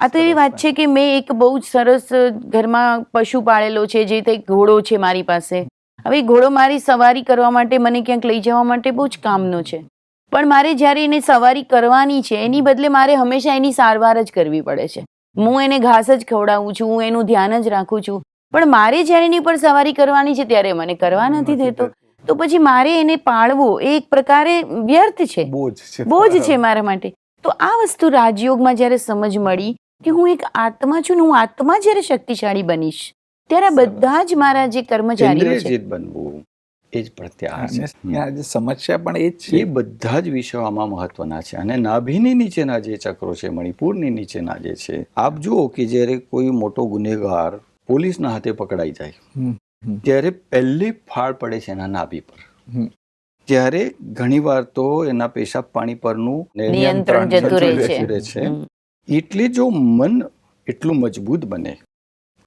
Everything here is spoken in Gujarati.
આ તો એવી વાત છે કે મેં એક બહુ જ સરસ ઘરમાં પશુ પાળેલો છે જે તે ઘોડો છે મારી પાસે. હવે ઘોડો મારી સવારી કરવા માટે મને ક્યાંક લઈ જવા માટે બહુ જ કામનો છે. પણ મારે જ્યારે એને સવારી કરવાની છે એની બદલે મારે હંમેશા એની સારવાર જ કરવી પડે છે. હું એને ઘાસ જ ખવડાવું છું હું એનું ધ્યાન જ રાખું છું. પણ મારે જ્યારે એની પર સવારી કરવાની છે ત્યારે મને કરવા નથી દેતો. તો પછી મારે એને પાળવો એ એક પ્રકારે વ્યર્થ છે. બોજ છે. બોજ છે મારા માટે. તો આ વસ્તુ રાજયોગમાં જ્યારે સમજ મળી કે હું એક આત્મા છું ને હું આત્મા જ્યારે શક્તિશાળી બનીશ ત્યારે બધા જ મારા જે કર્મચારીઓ છે. બનવું એ જ પ્રત્યાહાર છે સમસ્યા પણ એ જ એ છે બધા જ વિષયો આમાં મહત્વના છે. અને નાભીની નીચેના જે ચક્રો છે મણિપુરની નીચેના જે છે આપ જુઓ કે જ્યારે કોઈ મોટો ગુનેગાર પોલીસના હાથે પકડાઈ જાય ત્યારે પહેલી ફાળ પડે છે એના નાભી પર. ત્યારે ઘણીવાર તો એના પેશાબ પાણી પરનું નિયંત્રણ જતું રહે છે. છે. એટલે જો મન એટલું મજબૂત બને